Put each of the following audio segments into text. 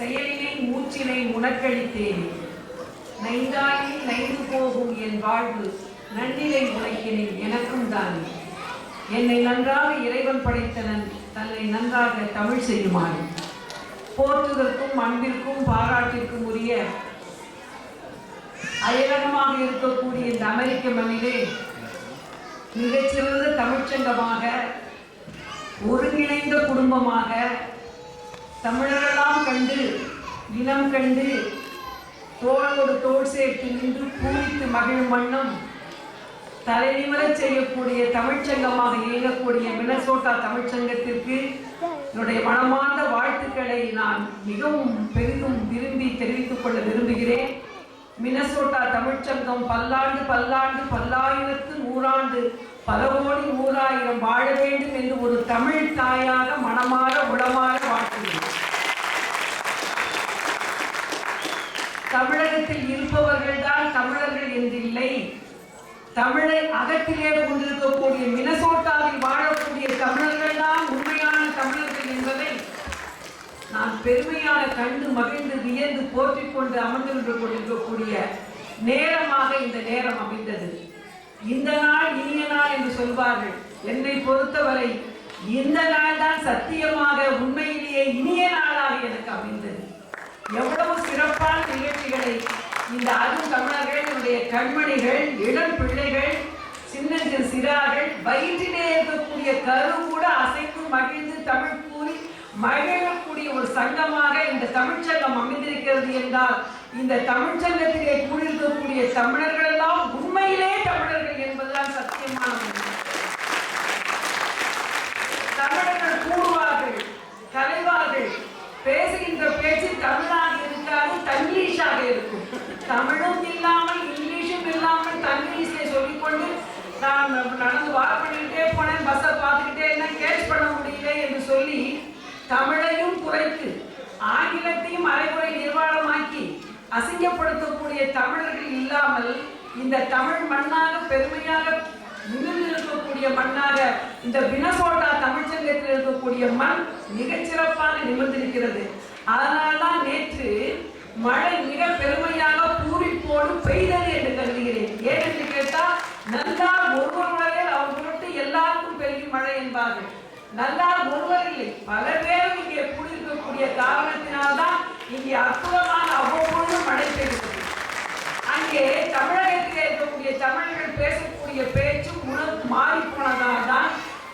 செயலினை மூச்சினை உனக்களித்தேன் நைந்தாயி நைந்து போகும் என் வாழ்வு நன்னிலை உழைக்கினேன் எனக்கும் தானே. என்னை நன்றாக இறைவன் படைத்தனன் தன்னை நன்றாக தமிழ் செய்யுமாறு. போற்றுதற்கும் அன்பிற்கும் பாராட்டிற்கும் உரிய அயலகமாக இருக்கக்கூடிய இந்த அமெரிக்க மண்ணிலே மிகச்சிறந்த தமிழ்ச்சங்கமாக ஒருங்கிணைந்த குடும்பமாக தமிழரெல்லாம் கண்டு இனம் கண்டு தோளோடு தோல் சேர்த்து நின்று பூரித்து மகிழும் வண்ணம் தலைநிமிரச் செய்யக்கூடிய தமிழ்ச்சங்கமாக இயங்கக்கூடிய மினசோட்டா தமிழ்ச்சங்கத்திற்கு என்னுடைய மனமார்ந்த வாழ்த்துக்களை நான் மிகவும் பெரிதும் விரும்பி தெரிவித்துக் கொள்ள விரும்புகிறேன். மினசோட்டா தமிழ்ச்சங்கம் பல்லாண்டு பல்லாண்டு பல்லாயிரத்து நூறாண்டு பல கோடி நூறாயிரம் வாழ வேண்டும் என்று ஒரு தமிழ் தாயாக மனமாற உளமாற வாழ் தமிழகத்தில் இருப்பவர்கள் தான் தமிழர்கள் என்றில்லை. தமிழை அகத்திலே கொண்டிருக்கக்கூடிய மினசோட்டாவில் வாழக்கூடிய தமிழர்கள் தான் உண்மையான தமிழர்கள் என்பதை நான் பெருமையான கண்டு மகிழ்ந்து வியந்து போற்றிக் கொண்டு அமர்ந்து கொண்டிருக்கக்கூடிய நேரமாக இந்த நேரம் அமைந்தது. இந்த நாள் இனிய நாள் என்று சொல்வார்கள். என்னை பொறுத்தவரை இந்த நாள் தான் சத்தியமாக உண்மையிலேயே இனிய நாளாக எனக்கு அமைந்தது. எவ்வளவு சிறப்பான நிகழ்ச்சிகளை இந்த அரும் தமிழர்கள் என்னுடைய கண்மணிகள் இளம் பிள்ளைகள் சின்ன சிறார்கள் வயிற்றிலே இருக்கக்கூடிய கரு கூட அசைத்து மகிழ்ந்து தமிழ் கூறி மகிழக்கூடிய ஒரு சங்கமாக இந்த தமிழ்ச்சங்கம் அமைந்திருக்கிறது என்றால் இந்த தமிழ்ச்சங்கத்திலே கூடியிருக்கக்கூடிய தமிழர்கள் எல்லாம் உண்மையிலே தமிழர்கள் பேசுகின்ற பேச்சு தமிழாக இருக்காது தங்கிலீஷாக இருக்கும். தமிழும் இல்லாமல் இங்கிலீஷும் இல்லாமல் தங்கிலீஷை சொல்லிக்கொண்டு நான் நடந்து வாக் பண்ணிக்கிட்டே போனேன் பஸ்ஸை பார்த்துக்கிட்டே என்ன கேட்ச் பண்ண முடியல என்று சொல்லி தமிழையும் குறைத்து ஆங்கிலத்தையும் அரைமுறை நிர்வாணமாக்கி அசிங்கப்படுத்தக்கூடிய தமிழர்கள் இல்லாமல் இந்த தமிழ் மண்ணாக பெருமையாக நிமிர்ந்து இருக்கக்கூடிய மண்ணாக இந்த பினசோட்டா தமிழ்ச்சங்கத்தில் இருக்கக்கூடிய மண் மிகச்சிறப்பாக நிமிர்ந்திருக்கிறது. அதனால்தான் நேற்று மழை மிக பெருமையாக பூரிப்போடு பெய்தது என்று கருதுகிறேன். ஏன் என்று கேட்டால் நல்லார் ஒருவருடைய அவர் பொருட்டு எல்லாருக்கும் பெய்யும் மழை என்பார்கள். நல்லார் ஒருவர் இல்லை. பல பேரும் இங்கே கூடியிருக்கக்கூடிய காரணத்தினால்தான் இங்கே அற்புதமான அவ்வப்பொழுது மழை பெய்கிறது அங்கே தமிழகத்தில் இருக்கக்கூடிய தமிழர்கள் பேசக்கூடிய பேச்சும் உணவு மாறி போனதால் தான்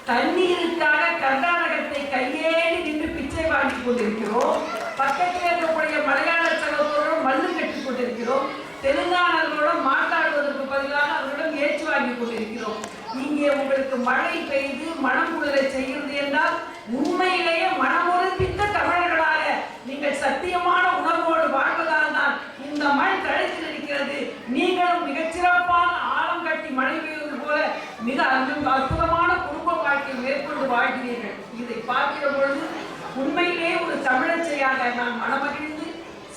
தண்ணீருக்காக கர்நாடகத்தை கையேறி நின்று பிச்சை வாங்கி கொண்டிருக்கிறோம். பக்கத்தில் இருக்கக்கூடிய மலையாள சகோதரோடு மல்லு கட்டி கொண்டிருக்கிறோம். தெலுங்கானர்களோடு மாட்டாடுவதற்கு பதிலாக அவர்களிடம் ஏற்று வாங்கி கொண்டிருக்கிறோம். இங்கே உங்களுக்கு மழை பெய்து மனம் குளிரை செய்கிறது என்றால் உண்மையிலேயே மனம் மனமுறுப்பித்த தமிழர்களாக நீங்கள் சத்தியமான உணர்வோடு வாழ்வதால் தான் இந்த மண் தழைத்து இருக்கிறது நீங்களும் மிகச்சிறப்பான ஆழம் கட்டி மழை பெய்வது போல மிக அற்புதமான குடும்ப வாழ்க்கையை மேற்கொண்டு வாழ்கிறீர்கள். இதை பார்க்கிற பொழுது உண்மையிலே ஒரு தமிழச்சையாக நான் மனமகிழ்ந்து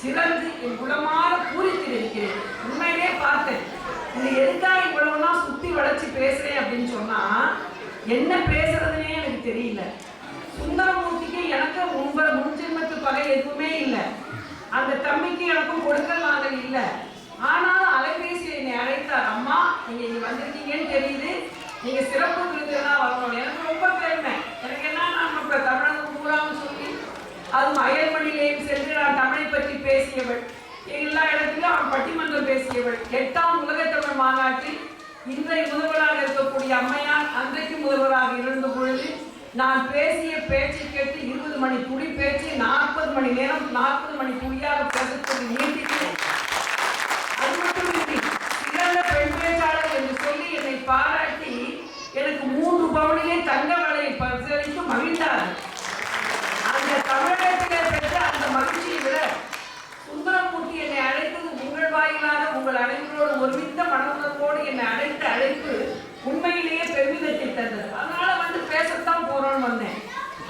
சிறந்து என் குணமான பூரித்திருக்கிறேன் உண்மையிலே பார்த்தேன். இது எதுக்காக இவ்வளவுனா சுத்தி வளைச்சு பேசுறேன் அப்படின்னு சொன்னா என்ன பேசுறதுன்னே எனக்கு தெரியல. சுந்தரமூர்த்திக்கு எனக்கு முன்ப முன்ஜென்மத்து பகை எதுவுமே இல்லை. அந்த தம்பிக்கு எனக்கும் கொடுக்கல் வாங்கல் இல்லை. ஆனாலும் அலைபேசியை என்னை அழைத்தார். அம்மா நீங்க இங்க வந்திருக்கீங்கன்னு தெரியுது. நீங்க சிறப்பு விருதுனா வரணும். எனக்கு ரொம்ப பெருமை. எனக்கு என்ன நான் இப்ப தமிழகம் பூராவும் சொல்லி அதுவும் அயல்மணியிலேயும் சென்று நான் தமிழை பற்றி பேசியவள். எல்லா இடத்திலும் அவன் பட்டிமன்றம் பேசியவள். எட்டாம் உலகத்தமிழ் மாநாட்டில் இன்றைய முதல்வராக இருக்கக்கூடிய அம்மையார் அன்றைக்கு முதல்வராக இருந்த பொழுது நான் பேசிய பேச்சை கேட்டு இருபது மணி புடி பேச்சு நாற்பது மணி நேரம் நாற்பது மணி புடியாக பேசக்கூடிய நீட்டிக்கிறேன் அது மட்டும் சிறந்த பெண் பேச்சாளர் என்று சொல்லி என்னை பாராட்டி மூன்று தங்க வலையை பரிசளித்து மகிழ்ந்தார்கள் அந்த தமிழகத்திலே பெற்ற அந்த மகிழ்ச்சியை விட சுந்தரமூர்த்தி என்னை அழைத்தது உங்கள் வாயிலாக உங்கள் அனைவரோடு ஒருமித்த மனமுணர்வோடு என்னை அழைத்து அழைப்பு உண்மையிலேயே பெருமிதத்தை தந்தது. அதனால வந்து பேசத்தான் போறோம்னு வந்தேன்.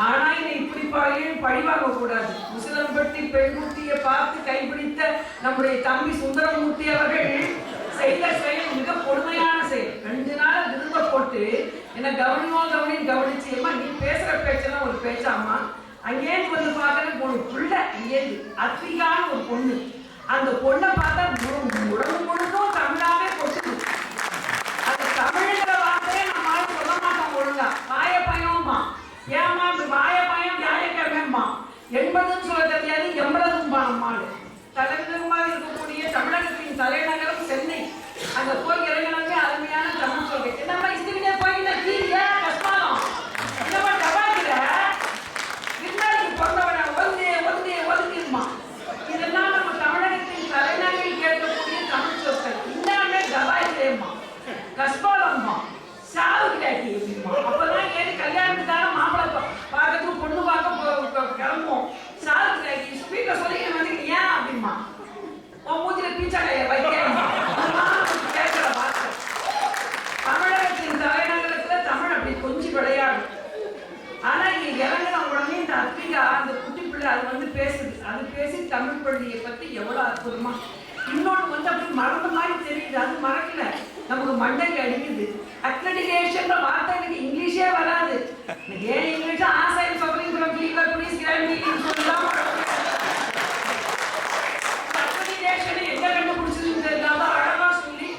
ஆனா என்னை இப்படி பழியும் பழிவாங்க கூடாது முசிலம்பட்டி பெண்மூர்த்தியை பார்த்து கைப்பிடித்த நம்முடைய தம்பி சுந்தரமூர்த்தி அவர்கள் செய்த செயல் மிக கொடுமையான செயல். ரெண்டு நாள் திரும்ப போட்டு என்ன கவனியோ கவனின்னு ஏமா நீ பேசுற பேச்செல்லாம் ஒரு பேச்சாமா அங்கேருந்து வந்து பார்க்கறதுக்கு ஒரு பிள்ளை அங்கேருந்து அத்விகான்னு ஒரு பொண்ணு. அந்த பொண்ணை பார்த்தா முழு- உடம்பு முழுதும் தமிழாவே கொட்டுது அந்த தமிழ்ங்கிற வார்த்தையை நம்மளால சொல்ல மாட்டோம் ஒழுங்கா வாய பயம்மா ஏமா இப்படி வாய பயம் வியாழக்கிழமைம்மா எண்பதுன்னு சொல்ல தெரியாது எண்பதும்பா நம்மால் தலைநகரமாக இருக்கக்கூடிய தமிழகத்தின் தலைநகரம் சென்னை அங்க போய் இறங்கினாலே அருமையான தமிழ் சொல்றேன் என்னம்மா இஸ்திரினே போய் கீழே கஷ்டம் என்னம்மா டபாக்கிற விருந்தாளிக்கு பிறந்தவன ஒதுங்கு ஒதுங்கு ஒதுங்குமா இதெல்லாம் நம்ம தமிழகத்தின் தலைநகரில் கேட்கக்கூடிய தமிழ் சொற்கள் இன்னாமே டபாக்கிரேம்மா கஸ்பாலம்மா சாவு கிடாக்கி அப்படிமா அப்பதான் ஏறி கல்யாணத்துக்காக மாப்பிள்ளை பா- பார்க்கறதுக்கு பொண்ணு பார்க்க போ- போ- கிளம்புவோம் சாவு கிடாக்கி ஸ்பீக்கர் சொல்லி வந்து ஏன் அப்படிமா உன் மூஞ்சில பீச்சாடைய வைக்கிறேன் கேட்கிற வார்த்தை தமிழகத்தின் தலைநகரத்துல தமிழ் அப்படி கொஞ்சம் விளையாடும் ஆனா இங்க இறங்கின உடனே இந்த அத்திகா அந்த குட்டி பிள்ளை அது வந்து பேசுது. அது பேசி தமிழ் பள்ளியை பத்தி எவ்வளவு அற்புதமா. இன்னொன்று வந்து அப்படி மறந்த மாதிரி தெரியுது. அது மறக்கல. நமக்கு மண்டைக்கு அடிக்குது. அக்ரெடிடேஷன் வார்த்தை எனக்கு இங்கிலீஷே வராது. எனக்கு ஏன் இங்கிலீஷ் ஆசை? சொல்றீங்க ப்ளீஸ் கிராண்ட் சொல்லலாம் அக்ரெடிடேஷன் எங்க கண்டுபிடிச்சதுன்னு தெரியாம அழகா சொல்லி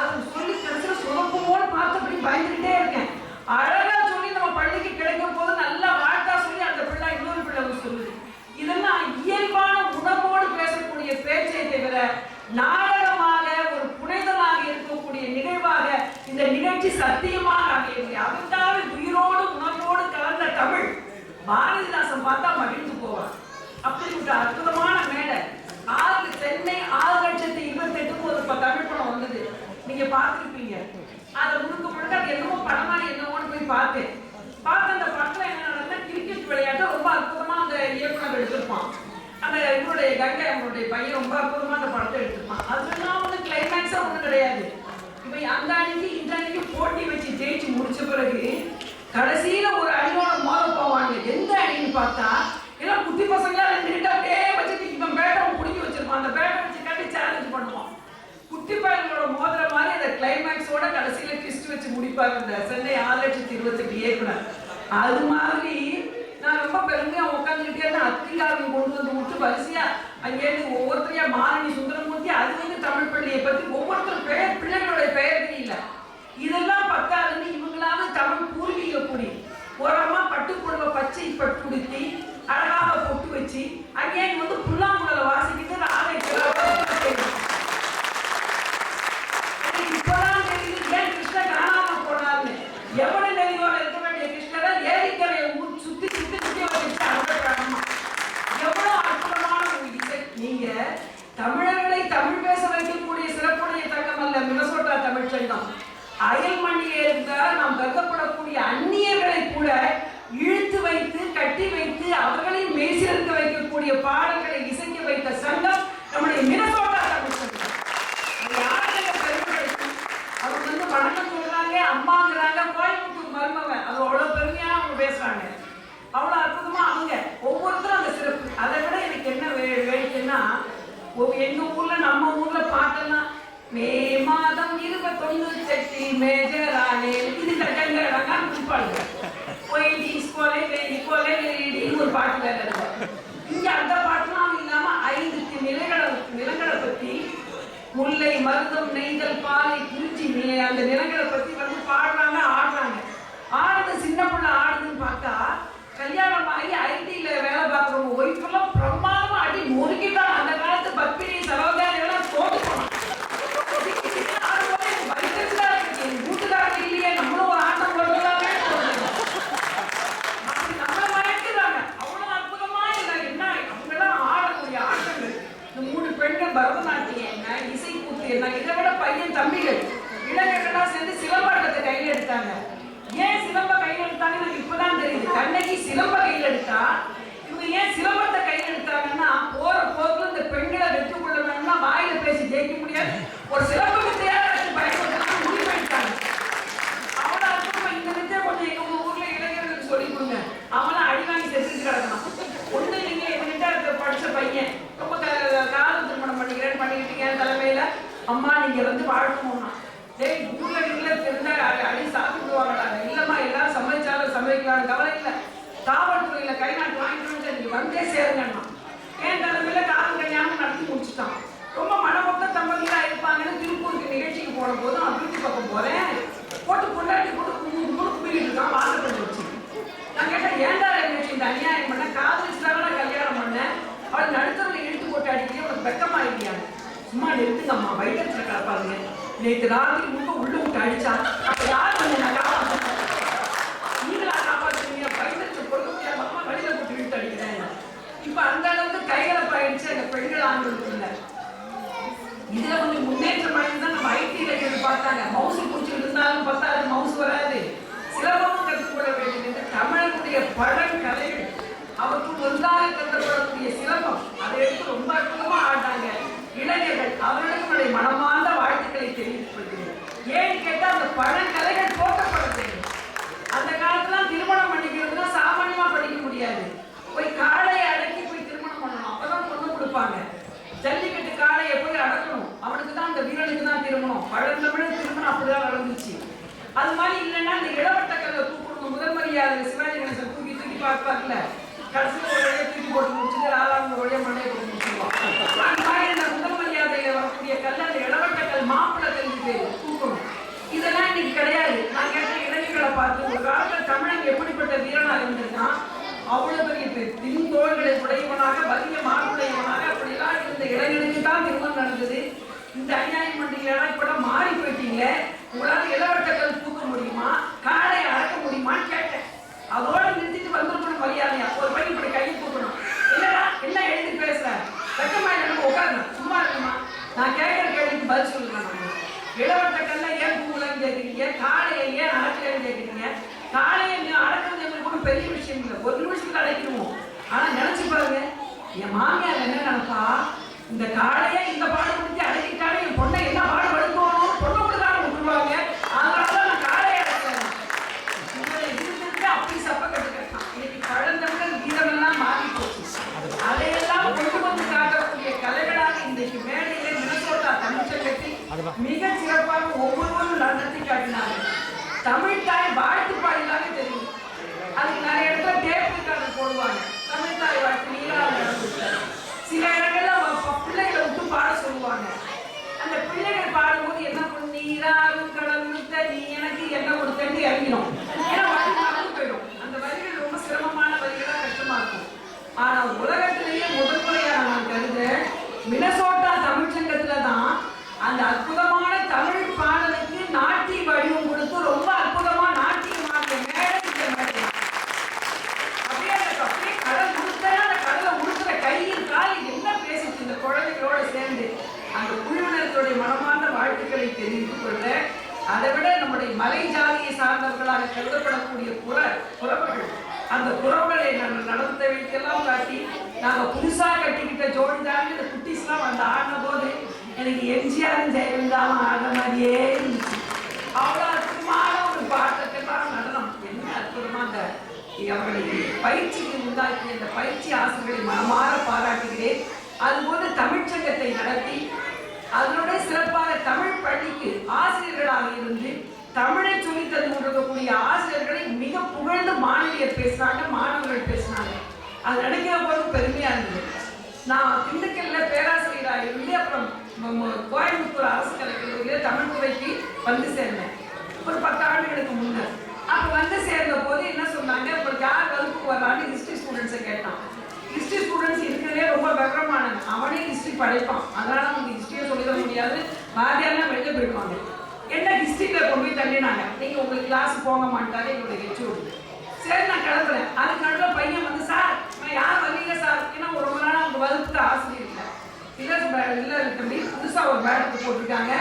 அது சொல்லி கடைசியில சுரக்குமோன்னு பார்த்து அப்படி பயந்துகிட்டே இருக்கேன் அழகா சொல்லி நம்ம பள்ளிக்கு கிடைக்கும் போது நல்லா வாழ்த்தா சொல்லி அந்த பிள்ளை இன்னொரு பிள்ளை வந்து சொல்லுது இதெல்லாம் இயல்பான உணர்வோடு பேசக்கூடிய பேச்சை தவிர நாடகமாக ஒரு புனைதலாக இருக்கக்கூடிய நிகழ்வாக இந்த நிகழ்ச்சி சத்தியமாக அமையவில்லை அதுக்காக உயிரோடு உணர்வோடு கலந்த தமிழ் அவன் பார்த்தா மகிழ்ந்து போவான். அப்படிப்பட்ட அற்புதமான மேடை. ஆறு சென்னை ஆறு லட்சத்தி இருபத்தி எட்டுக்கு ஒரு தமிழ் படம் வந்தது. நீங்க பார்த்துருப்பீங்க. அதை முழுக்க முழுக்க அது என்னமோ படமா என்னமோன்னு போய் பார்த்தேன். பார்த்த அந்த படத்துல என்ன நடந்தா கிரிக்கெட் விளையாட்டு ரொம்ப அற்புதமா அந்த இயக்குனர் எடுத்திருப்பான். அந்த இவருடைய கங்கை அவருடைய பையன் ரொம்ப அற்புதமா அந்த படத்தை எடுத்திருப்பான். அதெல்லாம் வந்து கிளைமேக்ஸா ஒன்றும் கிடையாது. இவை அந்த அன்னைக்கு இந்த அன்னைக்கு போட்டி வச்சு ஜெயிச்சு முடிச்ச பிறகு கடைசியில ஒரு அடிவான மோத போவாங்க எந்த அடின்னு பார்த்தா எல்லாம் குட்டி பசங்க ரெண்டு கிட்ட அப்படியே வச்சுட்டு இவன் பேட்டை பிடிக்க வச்சிருப்பான். அந்த பேட்டை வச்சு கட்டி சேலஞ்ச் பண்ணுவான். குட்டி பையனோட மோதிர மாதிரி அந்த கிளைமேக்ஸோட கடைசியில கிறிஸ்ட் வச்சு முடிப்பாங்க இந்த சென்னை ஆறு லட்சத்தி இருபத்தெட்டு இயக்குனர். அது மாதிரி நான் ரொம்ப பெருமையா உட்காந்துக்கிட்டே இருந்தேன். அத்திகாரம் கொண்டு வந்து விட்டு வரிசையா அங்கேருந்து ஒவ்வொருத்தரையா மாரணி சுந்தரமூர்த்தி அது வந்து தமிழ் பள்ளியை பத்தி ஒவ்வொருத்தரும் பெயர் பிள்ளைகளுடைய பெயர் தெரியல இதெல்லாம் பத்தாதுன்னு இவங்களாவது தமிழ் பூர்வீக குடி ஓரமா பட்டுப்புடவை பச்சை பட்டுடுத்தி அழகாக பொட்டு வச்சு அங்கே வந்து புல்லாங்குழல வாசிக்கிட்டு ராதை எனக்கு இப்பதான் தெரியுது ஏன் கிருஷ்ணர் காணாம போனார்னு எவ்வளவு நெறியோட இருக்க வேண்டிய கிருஷ்ணரை ஏரிக்கரையை ஊ- சுத்தி சுத்தி சுத்தி வச்சு அனுப்புறாங்கம்மா எவ்வளவு அற்புதமான ஒரு இசை நீங்க தமிழர்களை தமிழ் பேச வைக்கக்கூடிய சிறப்புடைய தங்கம் அல்ல மினசோட்டா தமிழ் சங்கம் அயல் மண்ணிலே இருந்தால் நாம் கருதப்படக்கூடிய அந்நியர்களை கூட இழுத்து வைத்து கட்டி வைத்து அவர்களையும் மெய்சிலிருக்க வைக்கக்கூடிய பாடல்களை இசைக்க வைத்த சங்கம் நம்முடைய மினசோட்டா தமிழ் சங்கம் அது யாருடைய பெருமைப்படுத்தும்? அவங்க வந்து வணக்கம் சொல்றாங்க அம்மாங்கிறாங்க கோயம்புத்தூர் மருமவன் அது அவ்வளவு பெருமையா அவங்க பேசுறாங்க. அவ்வளவு அற்புதமா அவங்க ஒவ்வொருத்தரும் அந்த சிறப்பு. அதை விட எனக்கு என்ன வேடிக்கைன்னா எங்க ஊர்ல நம்ம ஊர்ல பாட்டெல்லாம் மே மாதம் இருபத்தொன்னு செட்டி மேஜரானே இது கட்டங்கிறாங்க குறிப்பாளுங்க. ஒயிட்டிஸ் கொலை வெறி கொலை ஒரு பாட்டு வேற இங்க அந்த பாட்டுலாம் இல்லாம ஐந்து நிலங்களை நிலங்களை பத்தி முல்லை மருதம் நெய்தல் பாலை குறிச்சி அந்த நிலங்களை பத்தி வந்து பாடுறாங்க. அன்னைக்கு சிலம்ப கையில் எடுத்தா இவங்க ஏன் சிலம்பத்தை கையில் எடுத்தாங்கன்னா போற போக்குல இந்த பெண்களை வெற்றி கொள்ள வேணும்னா வாயில பேசி ஜெயிக்க முடியாது. ஒரு சிலம்பத்தை தேர்தலுக்கு பயன்படுத்த முடிவு எடுத்தாங்க அவளை அனுப்ப இந்த வித்தியை கொஞ்சம் எங்க ஊர்ல இளைஞர்களுக்கு சொல்லி கொடுங்க. அவனா அடிவாங்கி செத்துட்டு கிடக்கணும். ஒண்ணு நீங்க எங்கிட்ட படிச்ச பையன் ரொம்ப காலம் திருமணம் பண்ணிக்கிறேன் பண்ணிக்கிட்டீங்க தலைமையில. அம்மா நீங்க வந்து வாழ்க்கணும்னா டேய் ஊர்ல நீங்களே தெரிஞ்ச அடி சாப்பிட்டு நீங்க வந்தே சேருங்கண்ணா என் தலைமையில் காவல் கல்யாணம் நடத்தி முடிச்சுட்டான். ரொம்ப மனமொத்த தம்பதியா இருப்பாங்கன்னு திருப்பூருக்கு நிகழ்ச்சிக்கு போன போதும் அபிவிருத்தி பக்கம் போறேன். போட்டு கொண்டாடி போட்டு கும்பு கும்பு கும்பிட்டு இருக்கான் வாசப்பட்டு வச்சு. நான் கேட்டேன் ஏன்டா நிகழ்ச்சி இந்த அநியாயம் பண்ண? காதலிச்சு தானே கல்யாணம் பண்ணேன் அவள் நடுத்தரில் இழுத்து போட்டு அடிக்கிறேன் அவனுக்கு வெக்கமா இல்லையாங்க சும்மா நிறுத்துங்கம்மா வைத்தியத்தில் கிடப்பாருங்க நேற்று ராத்திரி முழுக்க உள்ள விட்டு அடிச்சான் அப்போ யார் வந்து நான் காப்பாற்றேன் நீங்களா காப்பாற்றுவீங்க பயந்துச்சு பொறுக்க முடியாம அம்மா வழியில போட்டு இழுத்து அடிக்கிறேன் இப்ப அந்த அளவுக்கு கைகலப்பாயிடுச்சு அந்த பெண்கள் ஆண்களுக்கு இல்ல இதுல கொஞ்சம் முன்னேற்றம் அடைந்து தான் நம்ம ஐடியில எதிர்பார்த்தாங்க மவுசு பூச்சி இருந்தாலும் பத்தாது மவுசு வராது. சிலபமும் கற்றுக்கொள்ள வேண்டும் என்று தமிழனுடைய பழங்கலைகள் அவருக்கு ஒன்றாக கற்றுக்கொள்ளக்கூடிய சிலம்பம் அதை எடுத்து ரொம்ப அற்புதமா ஆட்டாங்க இளைஞர்கள் அவர்களுக்கு மனமார்ந்த வாழ்த்துக்களை தெரிவித்துக் கொள்கிறேன். ஏன்னு கேட்டால் அந்த பழங்கலைகள் போட்ட வேண்டும் அந்த காலத்துல திருமணம் பண்ணிக்கிறதுனா சாமானியமா படிக்க முடியாது போய் காளையை அடக்கி போய் திருமணம் பண்ணணும் அப்பதான் பொண்ணு கொடுப்பாங்க ஜல்லிக்கட்டு காளையை போய் அடக்கணும் அவனுக்கு தான் அந்த வீரனுக்கு தான் திருமணம் பழந்தமிழ் திருமணம் அப்படிதான் நடந்துச்சு அது மாதிரி இல்லைன்னா இந்த இளவட்ட கல்லை தூக்கணும் முதல் மரியாதை சிவாஜி கணேசன் தூக்கி தூக்கி பார்ப்பார்ல கடைசியில் ஒரு வழியை தூக்கி போட்டு முடிச்சுட்டு ஆறாம் வழியை மண்டையை போட்டு முடிச்சிருவான் அந்த மாதிரி இந்த முதல் மரியாதையில வரக்கூடிய கல் அந்த இளவட்ட கல் மாப்பிள்ளை தெரிஞ்சு பேரு தூக்கணும் இதெல்லாம் இன்னைக்கு கிடையாது நான் கேட்ட இளைஞர்களை பார்த்து ஒரு காலத்துல தமிழன் எப்படிப்பட்ட வீரனா இருந்திருக்கான் அவ்வளவு பெரிய பெ- பின் தோள்களை உடையவனாக வலிய மார்புடையவனாக அப்படிலாம் இருந்த இளைஞனுக்கு தான் திருமணம் நடந்தது இந்த அநியாயம் பண்றீங்களா இப்ப மாறி போயிட்டீங்க உங்களால இளவட்டங்கள் தூக்க முடியுமா காலை அடக்க முடியுமான்னு கேட்டேன் அதோட நிறுத்திட்டு வந்திருக்கணும் மரியாதையா ஒரு பையன் இப்படி கையை தூக்கணும் இல்லடா என்ன எழுதி பேசுற வெக்கமா எனக்கு சும்மா இருக்குமா நான் கேட்கிற கேள்விக்கு பதில் சொல்லுங்க நான். இளவட்ட கல்ல ஏன் தூங்கலன்னு கேட்குறீங்க காளையை ஏன் அடக்கலன்னு கேட்குறீங்க காளையை நீ அடக்கிறது எங்களுக்கு ஒன்றும் பெரிய விஷயம் இல்லை. ஒரு நிமிஷத்துல அடைக்கணும் ஆனா நினைச்சு பாருங்க என் மாமியார் என்ன நினைப்பா? இந்த காளையை இந்த பாடுபடுத்தி அடக்கிட்டாலே என் பொண்ணை என்ன பாடுபடுத்தணும் பொண்ணை கூட தான் விட்டுருவாங்க அதனால தான் நான் காளையை அடக்கிறேன் உங்களை இருந்திருக்கு அப்படி சப்ப கட்டுக்கலாம் இன்னைக்கு பழந்தமிழர் வீரமெல்லாம் மாறி போச்சு அதையெல்லாம் கொண்டு வந்து காட்டக்கூடிய கலைகளாக இன்றைக்கு மேடையிலே மினசோட்டா தமிழ்ச்சங்கத்தில் மிக சிறப்பாக ஒவ்வொருவரும் நடத்தி காட்டினார்கள் தமிழ் தாய் வாழ்த்து பாடினாலே தெரியும் அதுக்கு நிறைய இடத்துல டேப் ரெக்கார்டர் போடுவாங்க தமிழ் தாய் வாழ்த்து நீராக சில இடங்கள்ல அவங்க பிள்ளைகளை விட்டு பாட சொல்லுவாங்க. அந்த பிள்ளைகள் பாடும்போது என்ன பண்ணும் நீராறும் கடல் நீ எனக்கு என்ன கொடுத்தேன்னு இறங்கிடும் ஏன்னா வரி மறந்து போயிடும் அந்த வரிகள் ரொம்ப சிரமமான வரிகளா கஷ்டமா இருக்கும் ஆனா உலகத்திலேயே முதல் முறையாக நான் கருத மினசோட்டா தமிழ்ச்சங்கத்துல தான் அந்த அற்புதமான தமிழ் பாடலுக்கு நாட்டிய வடிவம் கொடுத்து ரொம்ப அற்புதமா நாட்டியம் ஆடிய மேடை இந்த மேடை அப்படியே அந்த அப்படியே கடல் முழுக்க அந்த கடலை முழுக்கிற கையில் காலில் என்ன பேசிச்சு இந்த குழந்தைகளோட சேர்ந்து அந்த குழுவினர்களுடைய மனமார்ந்த வாழ்த்துக்களை தெரிவித்துக் கொள்ள அதை விட நம்முடைய மலை ஜாதியை சார்ந்தவர்களாக கருதப்படக்கூடிய புற புறவர்கள் அந்த புறவர்களை நாங்கள் நடந்த வைக்கெல்லாம் காட்டி நாங்கள் புதுசா கட்டிக்கிட்ட ஜோடி தான் இந்த குட்டீஸ்லாம் வந்து ஆடின போது எனக்கு எம்ஜிஆரும் அந்த மாதிரியே இருந்துச்சு அவ்வளோ அற்புதமான ஒரு பாட்டுக்கெல்லாம் நடனம். என்ன அற்புதமாக அந்த அவர்களை பயிற்சிக்கு உண்டாக்கிய இந்த பயிற்சி ஆசிரியர்களை மனமாற பாராட்டுகிறேன். அதுபோல தமிழ்ச்சங்கத்தை நடத்தி அதனோட சிறப்பாக தமிழ் பள்ளிக்கு ஆசிரியர்களாக இருந்து தமிழை சொல்லி தந்து கொண்டிருக்கக்கூடிய ஆசிரியர்களை மிக புகழ்ந்து மாணவியர் பேசினாங்க மாணவர்கள் பேசினாங்க அது நினைக்கிற போது பெருமையாக இருந்தது. நான் திண்டுக்கல்ல பேராசிரியராக இருந்து அப்புறம் கோயம்புத்தூர் அரசு கலைக்கல்லூரியில் தமிழ் துறைக்கு வந்து சேர்ந்தேன். ஒரு பத்து ஆண்டுகளுக்கு முன்னர் அப்போ வந்து சேர்ந்த போது என்ன சொன்னாங்க? இப்போ யார் வகுப்புக்கு வர்றான்னு ஹிஸ்ட்ரி ஸ்டூடெண்ட்ஸை கேட்டான். ஹிஸ்ட்ரி ஸ்டூடெண்ட்ஸ் இருக்கிறதே ரொம்ப விவரமானது அவனே ஹிஸ்ட்ரி படிப்பான். அதனால நமக்கு ஹிஸ்டரியை சொல்லிட முடியாது. வாத்தியார்லாம் வெளியே போயிடுவாங்க என்ன ஹிஸ்ட்ரியில் கொண்டு போய் தள்ளினாங்க? நீங்கள் உங்களுக்கு கிளாஸ் போக மாட்டாரு எங்களுடைய ஹெச்ஓடி சரி நான் கிளம்புறேன். அதுக்கு நடுவில் பையன் வந்து சார் நான் யார் வரலீங்க சார்? ஏன்னா ஒரு ரொம்ப நாள் அவங்க வகுப்புக்கு ஆசிரியர் இல்லை இல்லை இல்லை புதுசாக ஒரு பேடத்தை போட்டிருக்காங்க.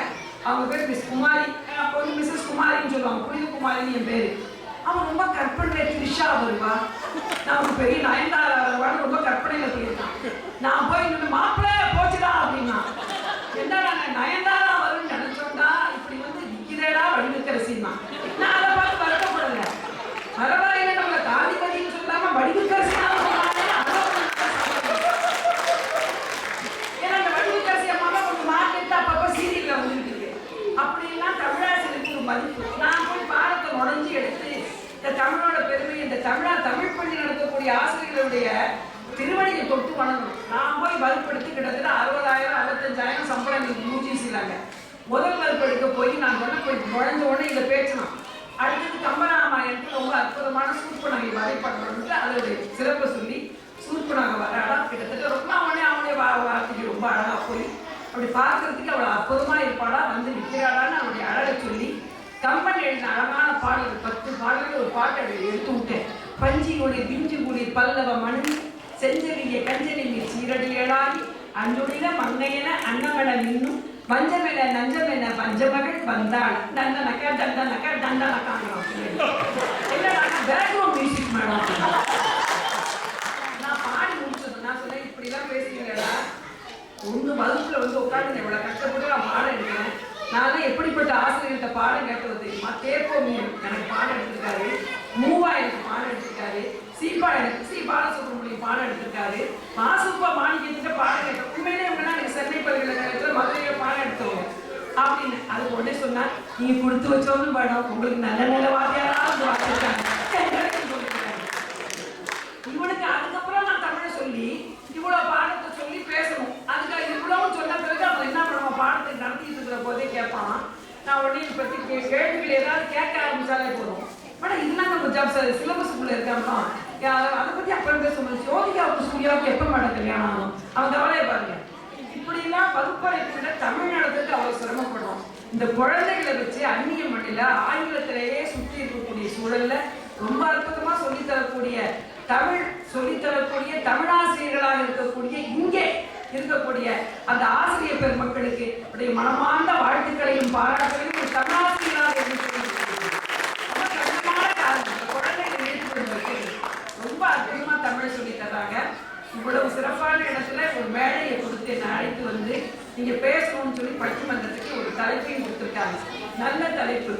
அவங்க பேர் மிஸ் குமாரி அப்போ வந்து மிஸ்ஸஸ் குமாரின்னு சொல்லுவாங்க. புனித குமாரின்னு என் பேர். அவன் ரொம்ப கற்பனை த்ரிஷா வருவா. நான் ஒரு பெரிய நயன்தாரா வருவான்னு ரொம்ப கற்பனையில் சொல்லியிருக்கான். நான் போய் நின்று மாப்பிள்ளை போச்சுடா அப்படின்னா என்னடா நான் நயன்தாரா வரும்னு நினைச்சோம்டா இப்படி வந்து நிக்கிறேடா வடிவுக்கரசின்னா நான் அதை பார்த்து வருத்தப்படல பரவாயில்லை நம்மள காந்திபதினு சொல்லாம வடிவுக்கரசினா ஏன்னா அந்த வடிவுக்கரசி அம்மா கொஞ்சம் மார்க்கெட் அப்பப்ப சீரியல்ல வந்துருக்கு அப்படிலாம் தமிழாசிரியருக்கு ஒரு மதிப்பு நான் போய் பாடத்தை உடஞ்சி எடுத்து இந்த தமிழோட பெருமை இந்த தமிழா தமிழ் பள்ளி நடத்தக்கூடிய ஆசிரியர்களுடைய திருவடியை தொட்டு வணங்கணும். நான் போய் வலுப்படுத்தி கிட்டத்தட்ட அறுபதாயிரம் அறுபத்தஞ்சாயிரம் சம்பளம் எங்களுக்கு யூஜிசிலாங்க. முதல் வகுப்பெடுக்க போய் நான் சொன்ன போய் நுழைஞ்ச உடனே இதை பேசணும். அடுத்தது கம்பராமாயணத்தில் ரொம்ப அற்புதமான சூர்பனகை வரைபடம்ட்டு அதோடைய சிறப்பை சொல்லி சூர்பனகை வராடா கிட்டத்தட்ட ரொம்ப அவனே அவனே வா வார்த்தைக்கு ரொம்ப அழகாக போய் அப்படி பார்க்கறதுக்கு அவ்வளோ அற்புதமாக இருப்பாளா வந்து நிற்கிறாளான்னு அவனுடைய அழகை சொல்லி கம்பன் எழுதின அழகான பாடல் பத்து பாடல்கள் ஒரு பாட்டை எடுத்து விட்டேன். பஞ்சி ஒளி பிஞ்சு குளி பல்லவ மணி செஞ்சலிய கஞ்சலிய சீரடியலாகி அஞ்சுடில மங்கையன அன்னமன மின்னும் பஞ்சமென நஞ்சமென பஞ்சமகள் வந்தாள். தண்டனக்க தண்டனக்க தண்டனக்காங்கிறோம் பேக்ரவுண்ட் மியூசிக் மேடம். நான் பாடி முடிச்சது நான் சொன்னேன் இப்படிலாம் பேசுறீங்களா? ஒன்று வகுப்பில் வந்து உட்காந்து இவ்வளோ கஷ்டப்பட்டு நான் பாடம் எடுக்கிறேன். நான் எப்படிப்பட்ட ஆசிரியர்கிட்ட பாடம் கேட்டது தெரியுமா? தேப்போ எனக்கு பாடம் எடுத்திருக்காரு. மூவாயிரத்து பாடம் எடுத்திருக்காரு. சீபா சி பாலசுப்ரமணியம் பாடம் எடுத்திருக்காரு. மாசுப்பா மாணிக்கத்துக்கு பாடம் கேட்டேன் உண்மையிலே இவங்க எனக்கு சென்னை பல்கலைக்கழகத்தில் மதுரையில் பாடம் எடுத்தோம் அப்படின்னு அது உடனே சொன்னா நீங்க கொடுத்து வச்சவங்க பாடம் உங்களுக்கு நல்ல நல்ல வாத்தியாராவது வாத்திருக்காங்க. இவனுக்கு அதுக்கப்புறம் நான் தமிழை சொல்லி இவ்வளவு பாடத்தை சொல்லி பேசணும். அதுக்கு இவ்வளவு சொன்ன பிறகு அவன் என்ன பண்ணுவான்? பாடத்தை நடத்திட்டு இருக்கிற போதே கேட்பான். நான் உடனே இதை பத்தி கேள்விகள் ஏதாவது கேட்க ஆரம்பிச்சாலே போதும். ஆனால் இதெல்லாம் நம்ம ஜாப் சிலபஸ்க்குள்ளே இருக்காமா அதை பற்றி அப்புறம் பேசணும் ஜோதிகாவுக்கு சூர்யாவுக்கு எப்போ மேடம் கல்யாணம் ஆகும்? அவன் கவலையை பாருங்க. இப்படிலாம் வகுப்பறைக்குள்ள தமிழ் அவ்வளோ சிரமப்படும். இந்த குழந்தைகளை வச்சு அந்நிய மண்ணில ஆங்கிலத்திலேயே சுற்றி இருக்கக்கூடிய சூழல்ல ரொம்ப அற்புதமா சொல்லித்தரக்கூடிய தமிழ் சொல்லித் தரக்கூடிய தமிழாசிரியர்களாக இருக்கக்கூடிய இங்கே இருக்கக்கூடிய அந்த ஆசிரியர் பெருமக்களுக்கு உடைய மனமார்ந்த வாழ்த்துக்களையும் பாராட்டுகளையும் ஒரு தமிழாசிரியராக இருந்து சொல்லியிருக்கிறீர்கள். ரொம்ப கடினமான காலம். இந்த குழந்தைகளை ஈடுபடுவதற்கு ரொம்ப அற்புதமா தமிழ் சொல்லி தர்றாங்க இவ்வளவு சிறப்பான இடத்துல ஒரு மேடையை கொடுத்து என்னை அழைத்து வந்து நீங்க பேசணும்னு சொல்லி பட்டிமன்றத்துக்கு ஒரு தலைப்பையும் கொடுத்துருக்காங்க. நல்ல தலைப்பு.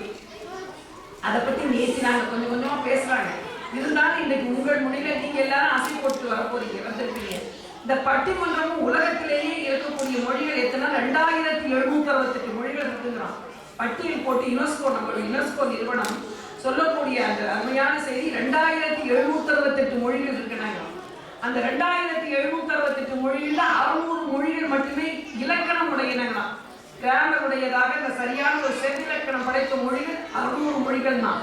அதை பத்தி நேற்று நாங்க கொஞ்சம் கொஞ்சமா பேசுறாங்க. இருந்தாலும் இன்னைக்கு உங்கள் முன்னில நீங்க எல்லாரும் அசை போட்டு வர போறீங்க வந்திருக்கீங்க. இந்த பட்டிமன்றமும் உலகத்திலேயே இருக்கக்கூடிய மொழிகள் எத்தனை? ரெண்டாயிரத்தி எழுநூத்தி அறுபத்தெட்டு மொழிகள் இருக்குங்கிறான். பட்டியல் போட்டு யுனெஸ்கோ நம்மளோட யுனெஸ்கோ நிறுவனம் சொல்லக்கூடிய அந்த அருமையான செய்தி ரெண்டாயிரத்தி எழுநூத்தி அறுபத்தெட்டு மொழிகள் இருக்குனாங்க அந்த ரெண்டாயிரத்தி எழுநூத்தி அறுபத்தெட்டு மொழியில் அறுநூறு மொழிகள் மட்டுமே இலக்கணம் உடையினங்களாம் கிராமர் உடையதாக இந்த சரியான ஒரு செவ்விலக்கணம் படைத்த மொழிகள் அறுநூறு மொழிகள் தான்.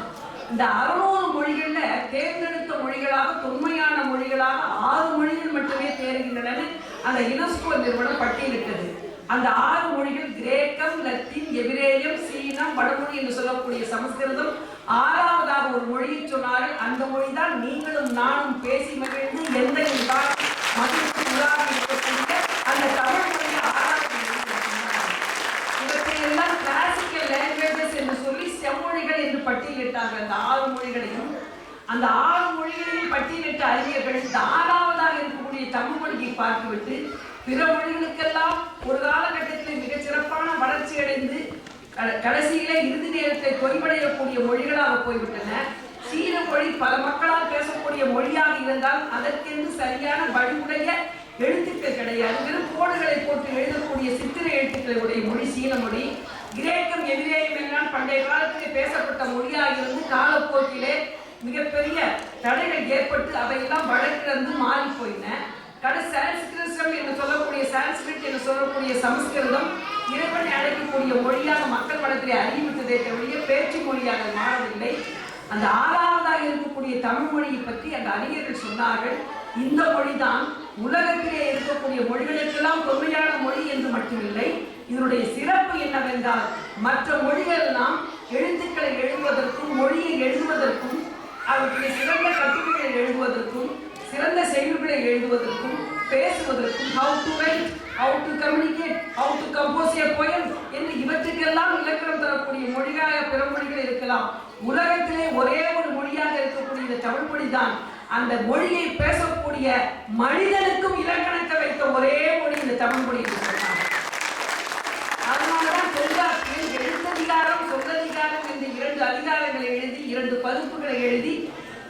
இந்த அறுநூறு மொழிகள்ல தேர்ந்தெடுத்த மொழிகளாக தொன்மையான மொழிகளாக ஆறு மொழிகள் மட்டுமே தேர்கின்றன அந்த யுனெஸ்கோ நிறுவனம் பட்டியலிட்டது. அந்த ஆறு மொழிகள் கிரேக்கம் லத்தீன் எபிரேயம் சீனம் வடமொழி என்று சொல்லக்கூடிய சமஸ்கிருதம் ஆறாவதாக ஒரு மொழியை சொன்னார்கள். அந்த மொழி தான் நீங்களும் நானும் பேசி மகிழ்ந்து எந்த மகிழ்ச்சி உலாவி இருக்கக்கூடிய அந்த தமிழ் மொழி ஆறாவது இவற்றையெல்லாம் கிளாசிக்கல் லாங்குவேஜஸ் என்று சொல்லி செம்மொழிகள் என்று பட்டியலிட்டாங்க அந்த ஆறு மொழிகளையும் அந்த ஆறு மொழிகளையும் பட்டியலிட்ட அறிஞர்கள் இந்த ஆறாவதாக இருக்கக்கூடிய தமிழ் மொழியை பார்த்துவிட்டு பிற மொழிகளுக்கெல்லாம் ஒரு காலகட்டத்தில் மிகச் சிறப்பான வளர்ச்சி அடைந்து கடைசியில இறுதி நேரத்தை தொய்வடையக்கூடிய மொழிகளாக போய்விட்டன. சீன மொழி பல மக்களால் பேசக்கூடிய மொழியாக இருந்தால் அதற்கென்று சரியான வழிமுடைய எழுத்துக்கள் கிடையாது. வெறும் கோடுகளை போட்டு எழுதக்கூடிய சித்திரை எழுத்துக்களை உடைய மொழி சீன மொழி. கிரேக்கம் எதிரேயம் எல்லாம் பண்டைய காலத்திலே பேசப்பட்ட மொழியாக இருந்து காலப்போக்கிலே மிகப்பெரிய தடைகள் ஏற்பட்டு அவையெல்லாம் வழக்கிலிருந்து மாறி போயின கடை சான்ஸ்கிரிசம் என்று சொல்லக்கூடிய சான்ஸ்கிரிட் என்று சொல்லக்கூடிய சமஸ்கிருதம் இறைவனை அழைக்கக்கூடிய மொழியாக மக்கள் மனத்திலே அறிவித்ததே தவிர பேச்சு மொழியாக மாறவில்லை. அந்த ஆறாவதாக இருக்கக்கூடிய தமிழ் மொழியை பற்றி அந்த அறிஞர்கள் சொன்னார்கள். இந்த மொழிதான் உலகத்திலே இருக்கக்கூடிய மொழிகளுக்கெல்லாம் தொன்மையான மொழி என்று மட்டுமில்லை. இதனுடைய சிறப்பு என்னவென்றால் மற்ற மொழிகள் எல்லாம் எழுத்துக்களை எழுதுவதற்கும் மொழியை எழுதுவதற்கும் அவற்றுடைய சிறந்த கட்டுரைகளை எழுதுவதற்கும் சிறந்த செய்திகளை எழுதுவதற்கும் பேசுவதற்கும் how to write how to communicate how to compose a poem என்று இவற்றுக்கெல்லாம் இலக்கணம் தரக்கூடிய மொழியாக பிற மொழிகள் இருக்கலாம். உலகத்திலே ஒரே ஒரு மொழியாக இருக்கக்கூடிய இந்த தமிழ் மொழி தான் அந்த மொழியை பேசக்கூடிய மனிதனுக்கும் இலக்கணத்தை வைத்த ஒரே மொழி இந்த தமிழ் மொழி அதனாலதான் தொல்காப்பியர் எழுத்ததிகாரம் சொல்லதிகாரம் என்ற இரண்டு அதிகாரங்களை எழுதி இரண்டு பதிப்புகளை எழுதி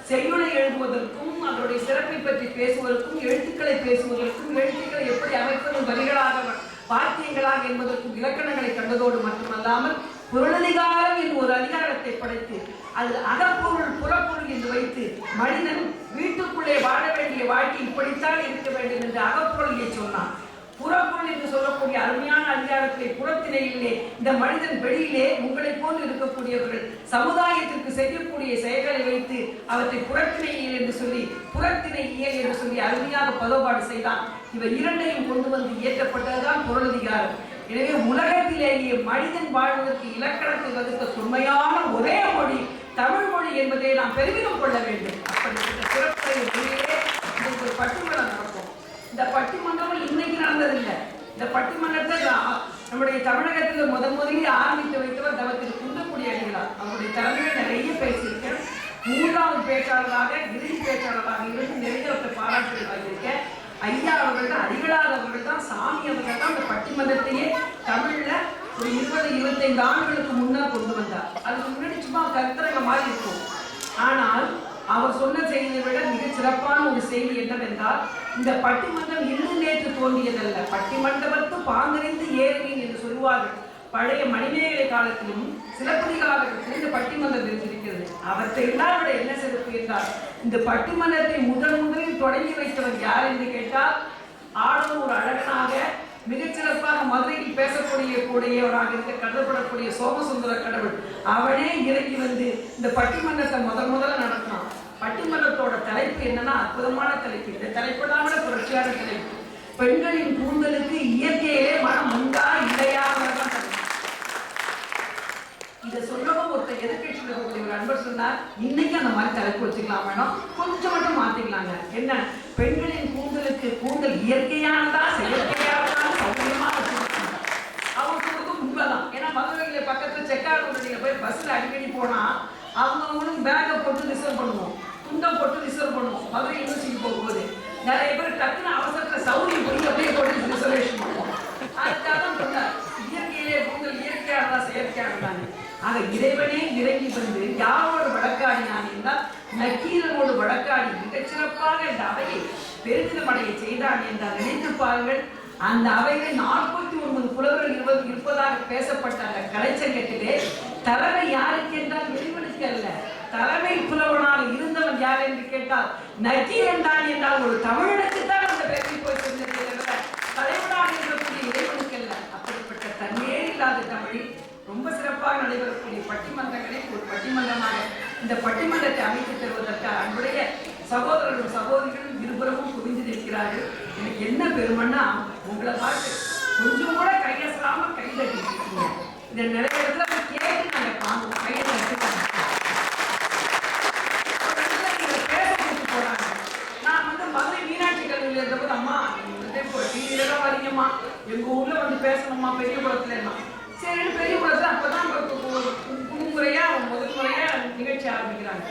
செய்யுளை எழுதுவதற்கும் அதனுடைய சிறப்பை பற்றி பேசுவதற்கும் எழுத்துக்களை பேசுவதற்கும் எழுத்துக்களை எப்படி அமைப்பது வரிகளாக வாக்கியங்களாக என்பதற்கும் இலக்கணங்களை கண்டதோடு மட்டுமல்லாமல் பொருளதிகாரம் என்று ஒரு அதிகாரத்தை படைத்து அது அகப்பொருள் புறப்பொருள் என்று வைத்து மனிதன் வீட்டுக்குள்ளே வாழ வேண்டிய வாழ்க்கை இப்படித்தான் இருக்க வேண்டும் என்று அகப்பொருளியை சொன்னான். புறப்பொருள் என்று சொல்லக்கூடிய அருமையான அதிகாரத்திலே புறத்திணையிலே இந்த மனிதன் வெளியிலே உங்களை போன்று இருக்கக்கூடியவர்கள் சமுதாயத்திற்கு செய்யக்கூடிய செயல்களை வைத்து அவற்றை புறத்திணையியல் என்று சொல்லி புறத்திணை இயல் என்று சொல்லி அருமையாக பதோபாடு செய்தான். இவை இரண்டையும் கொண்டு வந்து இயற்றப்பட்டதுதான் பொருளதிகாரம் எனவே உலகத்திலேயே மனிதன் வாழ்வதற்கு இலக்கணத்தை வகுத்த தொன்மையான ஒரே மொழி தமிழ் மொழி என்பதை நாம் பெருமிதம் கொள்ள வேண்டும். அப்படிப்பட்ட சிறப்புடைய மொழியிலே இந்த பட்டிமன்றம் இன்னைக்கு நடந்ததில்லை. இந்த பட்டிமன்றத்தை நம்முடைய தமிழகத்தில் முத முதலில் ஆரம்பித்து வைத்தவர் தவத்தில் குந்தக்கூடிய அடிகளார். அவருடைய தலைமையில் நிறைய பேசியிருக்கேன். மூன்றாவது பேச்சாளராக இறுதி பேச்சாளராக இருந்து நிறைய அவர்கள் பாராட்டு வாங்கியிருக்கேன். ஐயா அவர்கள் தான் அடிகளார் அவர்கள் தான் சாமி அவர்கள் தான் அந்த பட்டிமன்றத்தையே தமிழில் ஒரு இருபது இருபத்தைந்து ஆண்டுகளுக்கு முன்னால் கொண்டு வந்தார். அதுக்கு முன்னாடி சும்மா கருத்தரங்க மாதிரி இருக்கும். ஆனால் அவர் சொன்ன செய்தியை விட மிக சிறப்பான ஒரு செய்தி என்னவென்றால் இந்த பட்டிமன்றம் இன்னும் நேற்று தோன்றியதல்ல. பட்டிமண்டபத்து பாங்கறிந்து ஏறுவீன் என்று சொல்வார்கள் பழைய மணிமேகலை காலத்திலும் சிலப்பதிகாரத்திலும் இந்த பட்டிமன்றம் இருந்திருக்கிறது. அவற்றை எல்லாம் விட என்ன சிறப்பு என்றால் இந்த பட்டிமன்றத்தை முதன் முதலில் தொடங்கி வைத்தவர் யார் என்று கேட்டால் ஆளும் ஒரு அழகனாக மிகச்சிறப்பாக மதுரையில் பேசக்கூடிய கூடியவராக இருக்க கருதப்படக்கூடிய சோமசுந்தர கடவுள். அவனே இறங்கி வந்து இந்த பட்டிமன்றத்தை முதல் முதல்ல நடத்தினான். பட்டிமன்றத்தோட தலைப்பு என்னன்னா அற்புதமான தலைப்பு. இந்த தலைப்பு புரட்சியான தலைப்பு. பெண்களின் கூந்தலுக்கு இயற்கையிலே மனம் உண்டா இல்லையா இதை சொல்லவும் ஒருத்தர் எதிர்கட்சியில் இருக்கக்கூடிய ஒரு அன்பர் சொன்னார் இன்னைக்கு அந்த மாதிரி தலைப்பு வச்சுக்கலாம் வேணும் கொஞ்சம் மட்டும் மாத்திக்கலாங்க. என்ன? பெண்களின் கூந்தலுக்கு கூந்தல் இயற்கையானதா செயற்கையானதா சௌகரியமா வச்சுருக்காங்க அவங்க கொடுக்கும் உண்மைதான். ஏன்னா மதுரையில பக்கத்துல செக்காடு போய் பஸ்ல அடிக்கடி போனா அவங்க பேக்கை போட்டு ரிசர்வ் பண்ணுவாங்க துண்டம் போட்டு ரிசர்வ் பண்ணுவோம் மதுரை யூனிவர்சிட்டி போகும்போது நிறைய பேர் டக்குன்னு அவசரத்துல சவுரி போய் அப்படியே போட்டு ரிசர்வேஷன் பண்ணுவோம் அதுக்காக தான் சொன்னார் இயற்கையிலே கூந்தல் இயற்கையானதா செயற்கையானதான்னு ஆக இறைவனே இறங்கி வந்து யாரோடு வழக்காடினான் என்றால் நக்கீரனோடு வழக்காடி மிகச்சிறப்பாக இந்த அவையை பெருமிதமடைய செய்தான் என்றால் நினைத்து பாருங்கள். அந்த அவையில் நாற்பத்தி ஒன்பது புலவர்கள் இருபது இருப்பதாக பேசப்பட்ட அந்த கலைச்சங்கத்திலே. தலைமை யாருக்கு என்றால் இறைவனுக்கு அல்ல. தலைமை புலவனாக இருந்தவன் யார் என்று கேட்டால் நக்கீரன் தான் என்றால் ஒரு தமிழனுக்கு தான் அந்த பெருமை போய் சொன்னது தலைவனாக இருக்கக்கூடிய இறைவனுக்கு அல்ல அப்படிப்பட்ட தன்மையே இல்லாத தமிழில் ரொம்ப சிறப்பாக நடைபெறக்கூடிய பட்டிமன்றங்களில் ஒரு பட்டிமன்றமாக இந்த பட்டிமன்றத்தை அமைத்து தருவதற்கு அன்புடைய சகோதரர்களும் சகோதரிகளும் இருபுறமும் குவிந்து நிற்கிறார்கள். எனக்கு என்ன பெருமைன்னா உங்களை பார்த்து கொஞ்சம் கூட கையசாம கை தட்டி இந்த நிறைய கேட்டு நாங்கள் காணுவோம் கையை தட்டுக்காங்க நான் வந்து மதுரை மீனாட்சி கல்லூரியில் இருந்தபோது அம்மா நீங்க வந்து இப்போ டிவியில தான் வரீங்கம்மா. எங்க ஊர்ல வந்து பேசணும்மா பெரிய குளத்துல. சரி பெரிய குளத்துல அப்பதான் புதுமுறையா முதல் முறையா நிகழ்ச்சி ஆரம்பிக்கிறாங்க.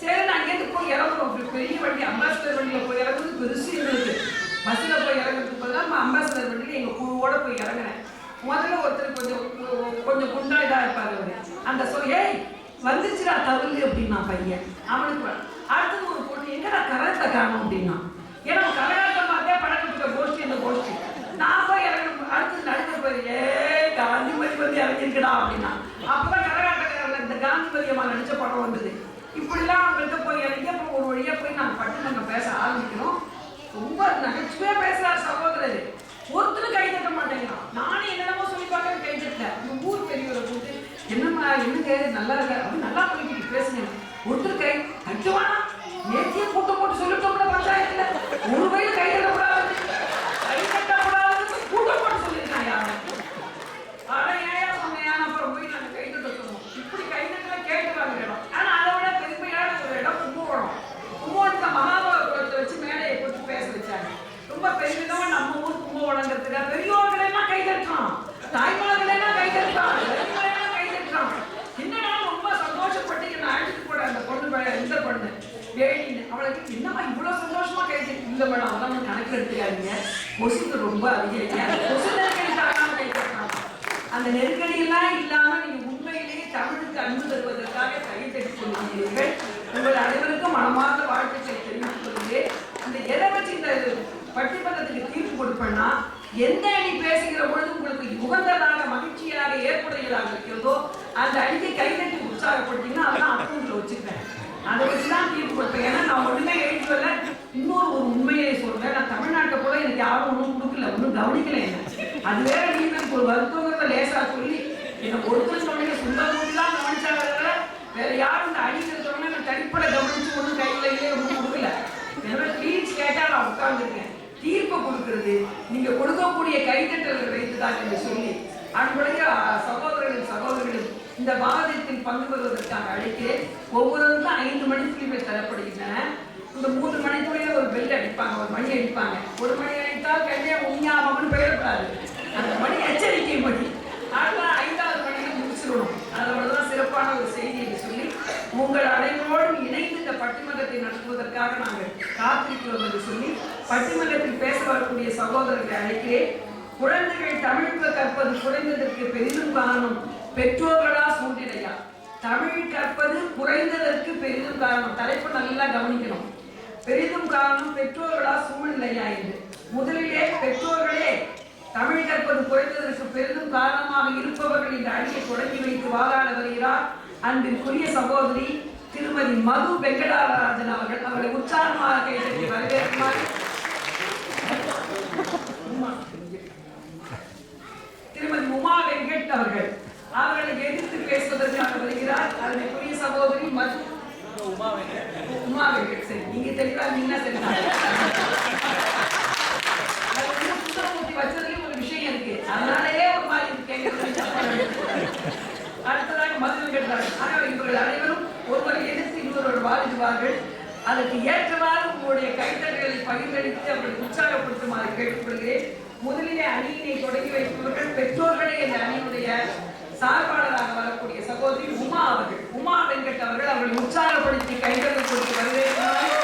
சரி நான் போய் இறங்குறோம் பெரிய வண்டி அம்பாசிடர் வண்டியில் போய் இறங்குறது பெருசு இருந்தது பஸ்ஸில் போய் இறங்குறதுக்கு பதிலாக நம்ம அம்பாசிடர் வண்டியில் எங்கள் குழுவோட போய் இறங்குறேன். முதல்ல ஒருத்தர் கொஞ்சம் கொஞ்சம் குண்டா இதாக இருப்பார் அவர். அந்த சொல் ஏய் வந்துச்சுடா தவிர்த்து அப்படின்னா பையன். அவனுக்கு அடுத்தது ஒரு பொண்ணு எங்கடா கரத்தை காணும்? அப்படின்னா. ஏன்னா அவன் கரகாட்டம் பார்த்தே பழக்கப்பட்ட கோஷ்டி அந்த கோஷ்டி நான் போய் இறங்க அடுத்தது நடுக்க போய் ஏ வைத்திருக்கிறா அப்படின்னா. அப்பதான் கரகாட்டக்காரர்கள் இந்த காந்திபதி அம்மா நடிச்ச படம் வந்தது. இப்படிலாம் அவங்கள்ட்ட போய் எனக்கு அப்புறம் ஒரு வழியா போய் நாங்கள் நாங்க பேச ஆரம்பிக்கிறோம் ரொம்ப நகைச்சுவையா பேசுறார் சகோதரர். ஒருத்தரும் கை தட்ட மாட்டேங்கிறான். நானே என்னென்னமோ சொல்லி பார்க்க கை தட்டல. இந்த ஊர் பெரியவரை போட்டு என்னம்மா என்னங்க? நல்லா இருக்க? அப்படி நல்லா பண்ணிக்கிட்டு பேசுனேன். ஒருத்தர் கை தட்டுவானா? நேத்தியே கூட்டம் போட்டு சொல்லிட்டோம்ல பஞ்சாயத்துல. ஒரு வயல் கை தட்ட கை தட்டக்கூடாதுன்னு கூட்டம் போட்டு சொல்லியிருக்கான் யாரும் ஆனா ஏன் சொன்னேன் அப்புறம் போய் நாங்க கை தட்ட சொன்னோம் இப்படி கை தட்டல கேட்டுவாங்க இடம் ஆனா அதை விட பெருமையான ஒரு இடம் கும்பகோணம் கும்பகோணத்துல மகாபலிபுரத்தை வச்சு மேடையை போட்டு பேச வச்சாங்க ரொம்ப பெருமிதமா நம்ம ஊர் கும்பகோணங்கிறதுக்காக பெரியவர்கள் எல்லாம் கை தட்டுறான் தாய்மார்கள் எல்லாம் கை தட்டுறான் பெரியவர்கள் எல்லாம் கை தட்டுறான் என்னடா ரொம்ப சந்தோஷப்பட்டு என்ன அழைச்சிட்டு போட அந்த பொண்ணு ப- இந்த பொண்ணு. வேணின்னு அவளுக்கு என்னம்மா இவ்வளவு சந்தோஷமா கை இந்த இல்லை மேடம் அதெல்லாம் கணக்கில் எடுத்துக்காதீங்க. கொசுக்கு ரொம்ப அதிகம் கொசு நெருக்கடி தாங்காம கை தட்டுறாங்க அந்த நெருக்கடியெல்லாம் இல்லாம நீங்க உண்மையிலேயே தமிழுக்கு அன்பு தருவதற்காக கை தட்டி கொண்டிருக்கிறீர்கள். உங்கள் அனைவருக்கும் மனமார்ந்த வாழ்த்துக்களை தெரிவித்துக் கொள்கிறேன். இந்த எதை வச்சு இந்த பட்டிமன்றத்துக்கு தீர்ப்பு கொடுப்பேன்னா எந்த அணி பேசுகிற பொழுது உங்களுக்கு உகந்ததான மகிழ்ச்சியாக ஏற்புடையதாக இருக்கிறதோ அந்த அணிக்கு கைதட்டி தட்டி அதெல்லாம் அக்கௌண்ட்ல வச்சுக்கிறேன் அதை வச்சு தான் தீர்ப்பு கொடுப்பேன். ஏன்னா நான் ஒண்ணுமே எழுதி வரல. இன்னொரு ஒரு உண்மையை சொல்றேன். நான் தமிழ்நாட்டை போல எனக்கு யாரும் ஒன்றும் கொடுக்கல ஒன்றும் கவனிக்கல என்ன. அது வேற நீங்க எனக்கு ஒரு வருத்தங்கிறத லேசா சொல்லி என்னை ஒருத்தர் சொன்னீங்க. சுந்தரமூர்த்திலாம் கவனிச்சாங்க தவிர வேற யாரும் இந்த அடிக்கிறதவங்க நான் தனிப்பட கவனிச்சு ஒன்றும் கையில இல்லையே ஒன்றும் கொடுக்கல. என்னோட ப்ளீஸ் கேட்டா நான் உட்கார்ந்துருக்கேன். தீர்ப்பு கொடுக்கிறது. நீங்க கொடுக்கக்கூடிய கைத்தட்டல்கள் வைத்துதான் என்று சொல்லி அன்புடைய சகோதரர்கள் சகோதரிகளும் இந்த வாதத்தில் பங்கு பெறுவதற்காக அழைக்கிறேன். ஒவ்வொருவருக்கும் ஐந்து மணித்துளிகள் தரப்படுகின்றன. இந்த மூன்று மணித்துளியில ஒரு பெல் அடிப்பாங்க ஒரு மணி அடிப்பாங்க. ஒரு மணி அடித்தால் கல்வியா உண்மையாமன்னு பெயரப்படாது அந்த மணி எச்சரிக்கை மணி ஆனால் ஐந்தாவது மணியில முடிச்சிடணும். அதோடதான் சிறப்பான ஒரு செய்தி என்று சொல்லி உங்கள் அனைவரோடும் இணைந்து இந்த பட்டிமன்றத்தை நடத்துவதற்காக நாங்கள் காத்திருக்கிறோம் என்று சொல்லி பட்டிமன்றத்தில் பேச வரக்கூடிய சகோதரர்களை அழைக்கிறேன். குழந்தைகள் தமிழ் கற்பது குறைந்ததற்கு பெரிதும் காரணம் பெற்றோர்களா சூழ்நிலையா? தமிழ் கற்பது குறைந்ததற்கு பெரிதும் காரணம். தலைப்பு நல்லா கவனிக்கணும். பெரிதும் காரணம் பெற்றோர்களா சூழ்நிலையா என்று முதலிலே பெற்றோர்களே தமிழ் கற்பது குறைந்ததற்கு பெரிதும் காரணமாக இருப்பவர்கள் இந்த அணியை தொடங்கி வைத்து வாதாட வருகிறார் அன்பிற்குரிய சகோதரி திருமதி மது வெங்கடாராஜன் அவர்கள். அவர்களை உற்சாகமாக கைதட்டி வரவேற்குமாறு திருமதி உமா வெங்கட் அவர்கள். அவர்களை எதிர்த்து பேசுவதற்காக வருகிறார். அதற்குரிய சகோதரி மது உமா வெங்கட். சரி நீங்க தெளிவா நீங்க வச்சதுலயும் ஒரு விஷயம் இருக்கு. அதனாலயே ஒரு மாதிரி அடுத்ததாக மது வெங்கட் ஆனால் இவர்கள் அனைவரும் ஒருவரை எதிர்த்து இன்னொருவர் வாதிடுவார்கள். அதற்கு ஏற்றவாறு உங்களுடைய கவிதைகளை பகிர்ந்தளித்து அவர்களை உற்சாகப்படுத்துமாறு கேட்டுக்கொள்கிறேன். முதலிலே அணியினை தொடங்கி வைப்பவர்கள் பெற்றோர்களே இந்த அணியினுடைய சார்பாளராக வரக்கூடிய சகோதரி உமா அவர்கள். உமா வெங்கட் அவர்கள் அவர்களை உற்சாகப்படுத்தி கைதட்டல் கொடுத்து வரவேற்கிறார்கள்